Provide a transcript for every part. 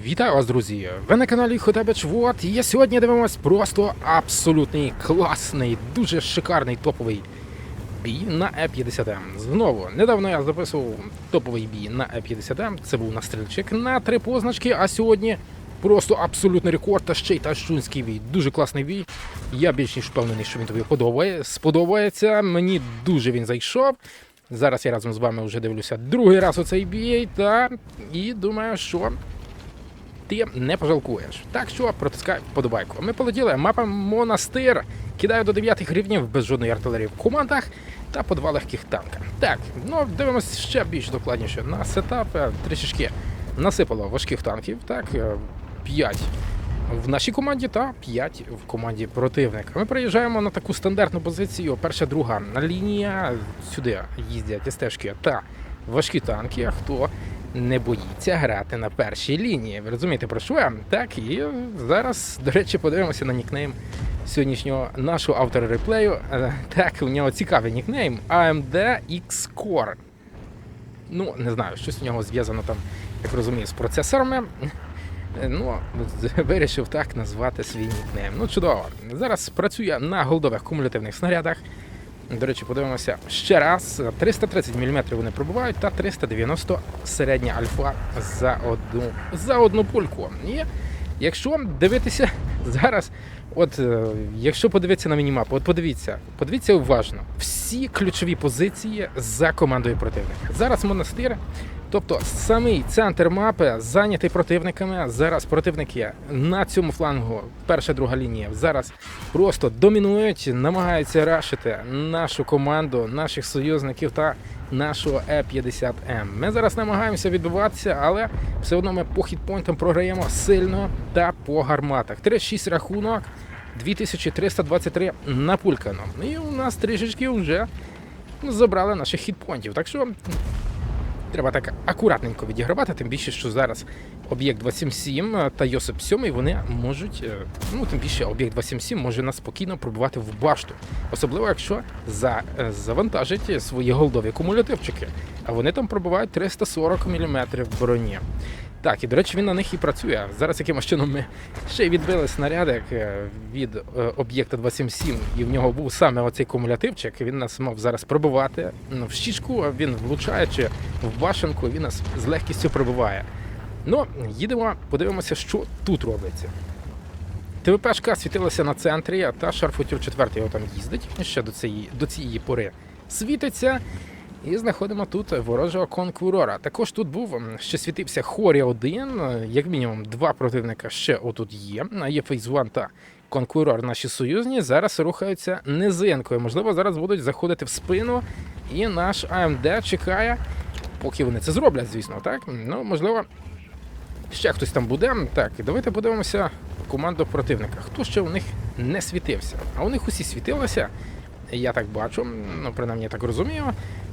Вітаю вас, друзі! Ви на каналі Хотебич Вот. І сьогодні дивимось просто абсолютний класний, дуже шикарний топовий бій на Е50М. Знову, недавно я записував топовий бій на Е50М. Це був настрільчик на три позначки, а сьогодні просто абсолютний рекорд та ще й ташунський бій. Дуже класний бій. Я більш ніж впевнений, що він тобі подобає. сподобається. Мені дуже він зайшов. Зараз я разом з вами вже дивлюся другий раз у цей бій, та і думаю, що ти не пожалкуєш. Так що протискай вподобайку. Ми полетіли. Мапа монастир. Кидаю до 9 рівнів без жодної артилерії в командах та по два легких танка. Так, ну дивимося ще більш докладніше на сетап. Е, Трішечки насипало важких танків. Так, 5 в нашій команді та 5 в команді противника. Ми приїжджаємо на таку стандартну позицію. Перша, друга лінія. Сюди їздять стежки та важкі танки. Хто не боїться грати на першій лінії. Ви розумієте про що я? Так, і зараз, до речі, подивимося на нікнейм сьогоднішнього нашого автора реплею. Е, Так, у нього цікавий нікнейм AMD X-Core. Ну, не знаю, щось у нього зв'язано там, як розумію, з процесорами. Е, Ну, вирішив так назвати свій нікнейм. Ну, чудово. Зараз працює на голдових кумулятивних снарядах. До речі, подивимося ще раз. 330 мм вони пробувають та 390 середня альфа за одну за одну пульку. І якщо дивитися зараз, от е, якщо подивитися на мінімапу, от подивіться, подивіться уважно, всі ключові позиції за командою противника. Зараз монастир. Тобто самий центр мапи зайнятий противниками. Зараз противники на цьому флангу, перша друга лінія, зараз просто домінують, намагаються рашити нашу команду, наших союзників та нашого Е-50М. Ми зараз намагаємося відбиватися, але все одно ми по хітпойнтам програємо сильно та по гарматах. 3-6 рахунок, 2323 напулькано. І у нас трішечки вже забрали наших хітпойнтів. Так що Треба так акуратненько відігравати, тим більше, що зараз об'єкт 277 та Йосип 7 вони можуть, е, ну тим більше об'єкт 277 може нас спокійно пробувати в башту. Особливо, якщо за, е, завантажить свої голдові кумулятивчики. А вони там пробувають 340 мм броні. Так, і до речі, він на них і працює. Зараз якимось чином ми ще й відбили снарядик е, від е, об'єкта 277, і в нього був саме оцей кумулятивчик. Він нас мав зараз пробивати в щічку, він влучаючи в башенку, він нас з легкістю пробиває. Ну, їдемо, подивимося, що тут робиться. ТВПшка світилася на центрі, та шарфутюр 4 його там їздить ще до цієї, до цієї пори. Світиться. І знаходимо тут ворожого конкурора. Також тут був ще світився Хорі 1, як мінімум два противника ще отут є. Є Фейс 1 та конкурор наші союзні. Зараз рухаються низинкою. Можливо, зараз будуть заходити в спину. І наш АМД чекає, поки вони це зроблять, звісно, так? Ну, можливо, ще хтось там буде. Так, давайте подивимося команду противника. Хто ще у них не світився? А у них усі світилися. Я так бачу, ну принаймні так розумію.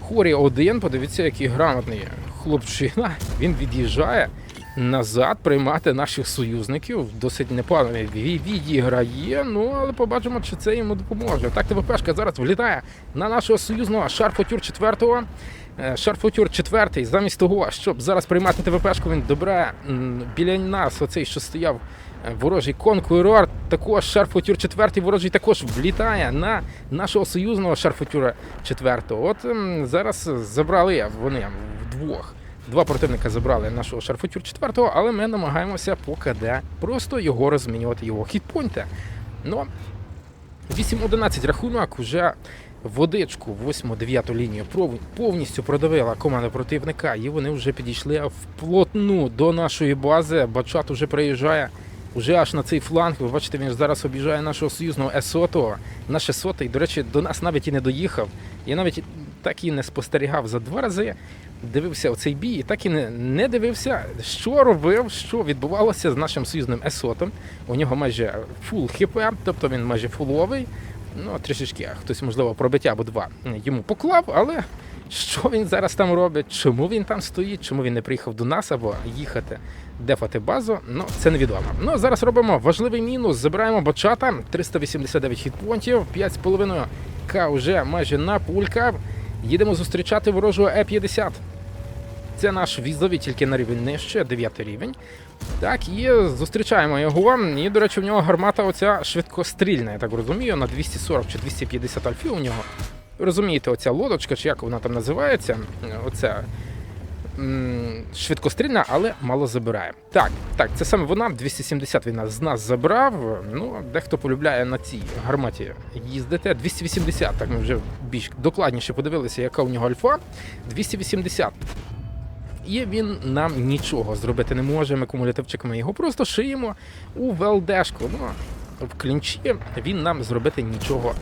Хорі один, подивіться, який грамотний хлопчина. Він від'їжджає назад приймати наших союзників. Досить непогано відіграє. Ну але побачимо, чи це йому допоможе. Так, ТВПшка зараз влітає на нашого союзного Шарфотюр 4 Шарфотюр 4 замість того, щоб зараз приймати ТВПшку, він добре біля нас, оцей, що стояв е, ворожий конкурор, також Шарфотюр 4 ворожий також влітає на нашого союзного Шарфотюра 4. От зараз забрали вони вдвох. Два противника забрали нашого Шарфотюр 4, але ми намагаємося по КД просто його розмінювати, його хітпойнти. Ну, 8-11 рахунок уже водичку 8-9 лінію повністю продавила команда противника, і вони вже підійшли вплотну до нашої бази. Бачат уже приїжджає уже аж на цей фланг. Ви бачите, він зараз об'їжджає нашого союзного Есото. Наш Есотий, до речі, до нас навіть і не доїхав. Я навіть так і не спостерігав за два рази. Дивився оцей бій, і так і не, не дивився, що робив, що відбувалося з нашим союзним Есотом. У нього майже фул хп, тобто він майже фуловий. Ну, трішечки хтось, можливо, пробиття або два йому поклав, але що він зараз там робить, чому він там стоїть, чому він не приїхав до нас або їхати дефати базу, ну це невідомо. Ну зараз робимо важливий мінус. Забираємо бачата, 389 хітпонтів, 5,5 К вже майже на пулька. Їдемо зустрічати ворожого Е-50. Це наш візовий, тільки на рівень нижче, 9 рівень. Так, і зустрічаємо його. І, до речі, у нього гармата оця швидкострільна, я так розумію, на 240 чи 250 альфів у нього. Розумієте, оця лодочка, чи як вона там називається, оця швидкострільна, але мало забирає. Так, так, це саме вона, 270 він з нас забрав. Ну, дехто полюбляє на цій гарматі їздити. 280, так ми вже більш докладніше подивилися, яка у нього альфа. 280. І він нам нічого зробити не може. Ми кумулятивчиками його просто шиємо у ВЛДшку. Ну, в клінчі він нам зробити нічого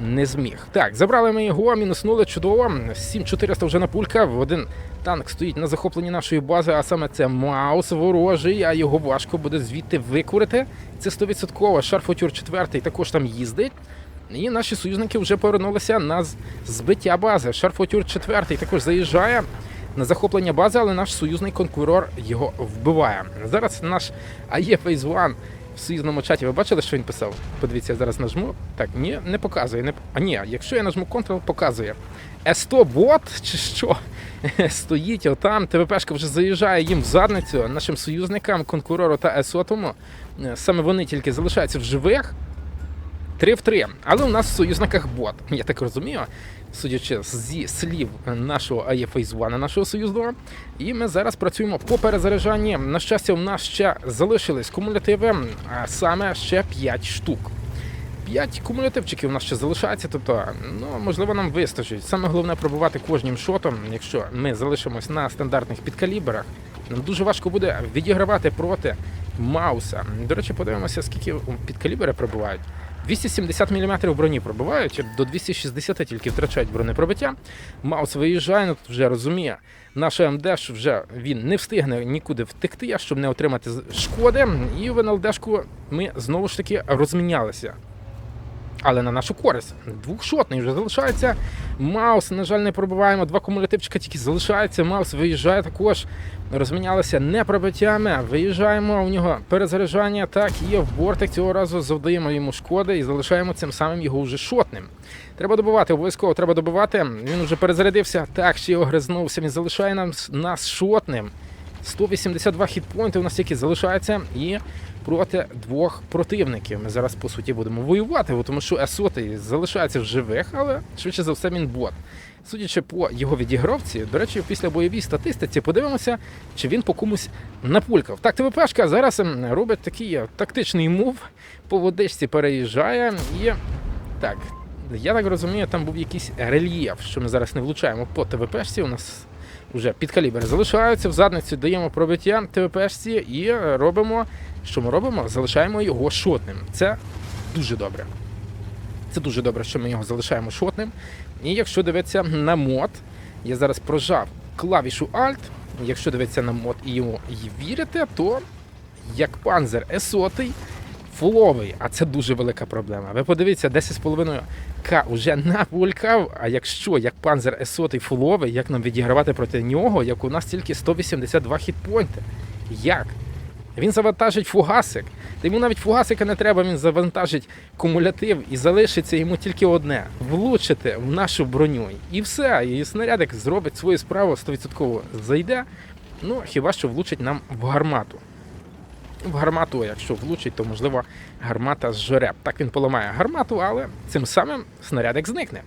не зміг. Так, забрали ми його, мінуснули чудово. 7400 вже напулькав. Один танк стоїть на захопленні нашої бази, а саме це Маус ворожий, а його важко буде звідти викурити. Це 100%. Шарфотюр 4 також там їздить. І наші союзники вже повернулися на збиття бази. Шарфотюр 4 також заїжджає на захоплення бази, але наш союзний конкурор його вбиває. Зараз наш АЄ One в союзному чаті. Ви бачили, що він писав? Подивіться, я зараз нажму. Так, ні, не показує. Не... А ні, якщо я нажму Ctrl, показує. С100 бот чи що? Стоїть отам, ТВПшка вже заїжджає їм в задницю нашим союзникам, конкурору та Есотому. Е, Саме вони тільки залишаються в живих. 3 в 3. Але у нас в союзниках бот. Я так розумію, судячи зі слів нашого АЄ One, нашого союзного. І ми зараз працюємо по перезаряджанні. На щастя, у нас ще залишились кумулятиви, а саме ще 5 штук. 5 кумулятивчиків у нас ще залишається, тобто, ну, можливо, нам вистачить. Саме головне пробувати кожним шотом, якщо ми залишимось на стандартних підкаліберах. Нам дуже важко буде відігравати проти Мауса. До речі, подивимося, скільки підкалібери пробувають. 270 мм броні пробивають, до 260 тільки втрачають бронепробиття. Маус виїжджає, ну, тут вже розуміє, наш МДш вже він не встигне нікуди втекти, щоб не отримати шкоди. І в НЛДшку ми знову ж таки розмінялися. Але на нашу користь. Двохшотний вже залишається. Маус, на жаль, не пробиваємо. Два кумулятивчика тільки залишається. Маус виїжджає також. Розмінялися не пробиттями. Виїжджаємо у нього перезаряджання. Так, є в бортик. Цього разу завдаємо йому шкоди і залишаємо цим самим його вже шотним. Треба добивати, обов'язково треба добивати. Він вже перезарядився. Так, ще й огризнувся. Він залишає нам нас шотним. 182 хітпойнти у нас тільки залишається і проти двох противників. Ми зараз по суті будемо воювати, тому що Есотий залишається в живих, але швидше за все він бот. Судячи по його відігровці, до речі, після бойовій статистиці подивимося, чи він по комусь напулькав. Так, ТВПшка зараз ем, робить такий е, тактичний мув, по водичці переїжджає і так. Я так розумію, там був якийсь рельєф, що ми зараз не влучаємо по ТВПшці. У нас вже під калібр залишаються, в задницю даємо пробиття ТВПшці і робимо, що ми робимо? Залишаємо його шотним. Це дуже добре. Це дуже добре, що ми його залишаємо шотним. І якщо дивитися на мод, я зараз прожав клавішу Alt. Якщо дивитися на мод і йому вірите, то як панзер Есотий фуловий, а це дуже велика проблема. Ви подивіться, 10,5 К вже напулькав. А якщо як панзер Есотий фуловий, як нам відігравати проти нього, як у нас тільки 182 хітпойнти? Як? Він завантажить фугасик. Та йому навіть фугасика не треба, він завантажить кумулятив і залишиться йому тільки одне влучити в нашу броню. І все. І снарядик зробить свою справу 100% зайде. Ну, хіба що влучить нам в гармату. В гармату, якщо влучить, то можливо гармата зжере. Так він поламає гармату, але цим самим снарядик зникне.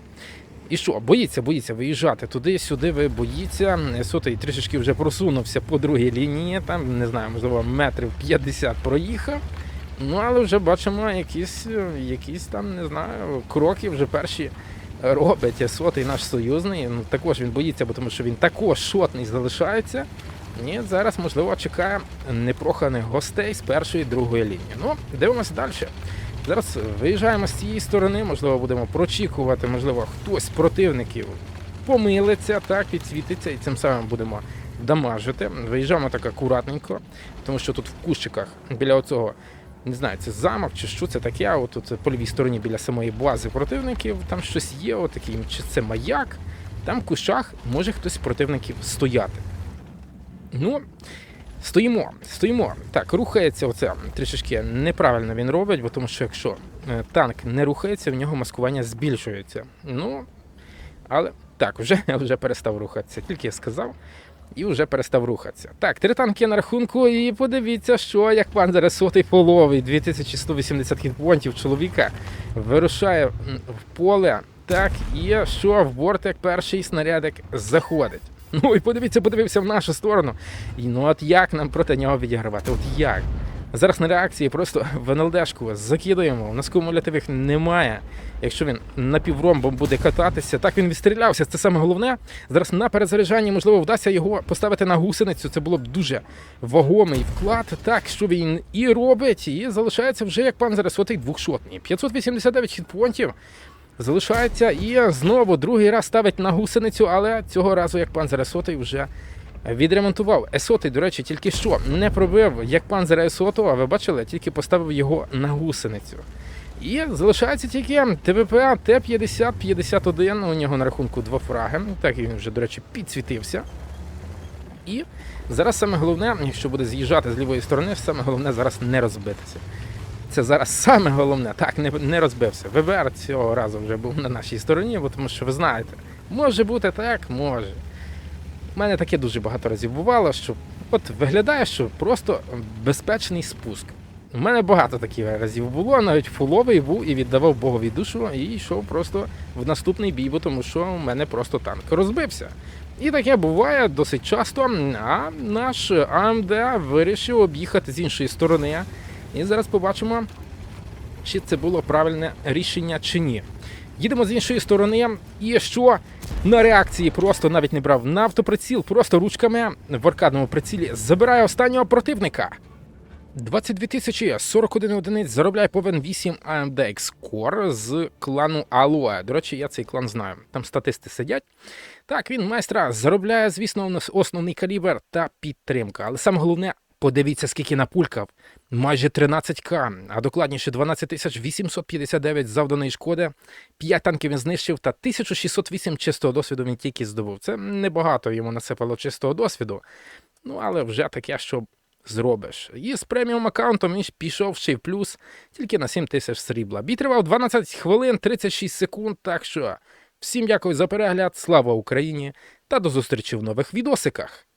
І що, боїться, боїться виїжджати туди-сюди, ви боїться. Сотий трішечки вже просунувся по другій лінії, там, не знаю, можливо, метрів 50 проїхав. Ну, але вже бачимо якісь, якісь там, не знаю, кроки вже перші робить сотий наш союзний. Ну, також він боїться, бо тому що він також шотний залишається. І зараз, можливо, чекає непроханих гостей з першої другої лінії. Ну, дивимося далі. Зараз виїжджаємо з цієї сторони, можливо, будемо прочікувати, можливо, хтось з противників помилиться, так, підсвітиться, і цим самим будемо дамажити. Виїжджаємо так акуратненько, тому що тут в кущиках біля оцього, не знаю, це замок чи що це таке, от тут по лівій стороні біля самої бази противників, там щось є, отакий, чи це маяк. Там в кущах може хтось з противників стояти. Ну, Стоїмо, стоїмо. Так, рухається оце трішечки неправильно він робить, бо тому що якщо е, танк не рухається, в нього маскування збільшується. Ну, але так, вже, вже перестав рухатися. Тільки я сказав. і вже перестав рухатися. Так, три танки на рахунку, і подивіться, що як пан зараз сотий половий, 2180 хітпонтів чоловіка вирушає в поле. Так, і що в бортик перший снарядик заходить. Ну і подивіться, подивився в нашу сторону. І ну от як нам проти нього відігравати? От як? Зараз на реакції просто в НЛДшку закидаємо. У нас кумулятивих немає. Якщо він напівромбом буде кататися, так він відстрілявся. Це саме головне. Зараз на перезаряджанні, можливо, вдасться його поставити на гусеницю. Це було б дуже вагомий вклад. Так, що він і робить, і залишається вже як пан зараз отий двохшотний. 589 хітпонтів. Залишається і знову другий раз ставить на гусеницю, але цього разу як пан Заресотий вже відремонтував. Есотий, до речі, тільки що не пробив як пан Заресоту, а ви бачили, тільки поставив його на гусеницю. І залишається тільки ТВП Т-50-51. У нього на рахунку два фраги. Так він вже, до речі, підсвітився. І зараз саме головне, якщо буде з'їжджати з лівої сторони, саме головне зараз не розбитися. Це зараз саме головне. Так, не, не розбився. ВБР цього разу вже був на нашій стороні, бо тому що ви знаєте, може бути так, може. У мене таке дуже багато разів бувало, що от виглядає, що просто безпечний спуск. У мене багато таких разів було, навіть фуловий був і віддавав Богові душу, і йшов просто в наступний бій, бо тому що у мене просто танк розбився. І таке буває досить часто. А наш АМД вирішив об'їхати з іншої сторони. І зараз побачимо, чи це було правильне рішення чи ні. Їдемо з іншої сторони, і що на реакції просто навіть не брав на автоприціл, просто ручками в аркадному прицілі забирає останнього противника. 22 тисячі 41 одиниць заробляє повен 8 AMD X-Core з клану Aloe. До речі, я цей клан знаю. Там статисти сидять. Так, він майстра заробляє, звісно, у нас основний калібр та підтримка. Але саме головне, подивіться, скільки напулькав. Майже 13к, а докладніше 12 859 завданої шкоди. 5 танків він знищив та 1608 чистого досвіду він тільки здобув. Це небагато йому насипало чистого досвіду. Ну, але вже таке, що зробиш. І з преміум аккаунтом він пішов ще й плюс, тільки на 7 тисяч срібла. Бій тривав 12 хвилин 36 секунд, так що всім дякую за перегляд, слава Україні та до зустрічі в нових відосиках.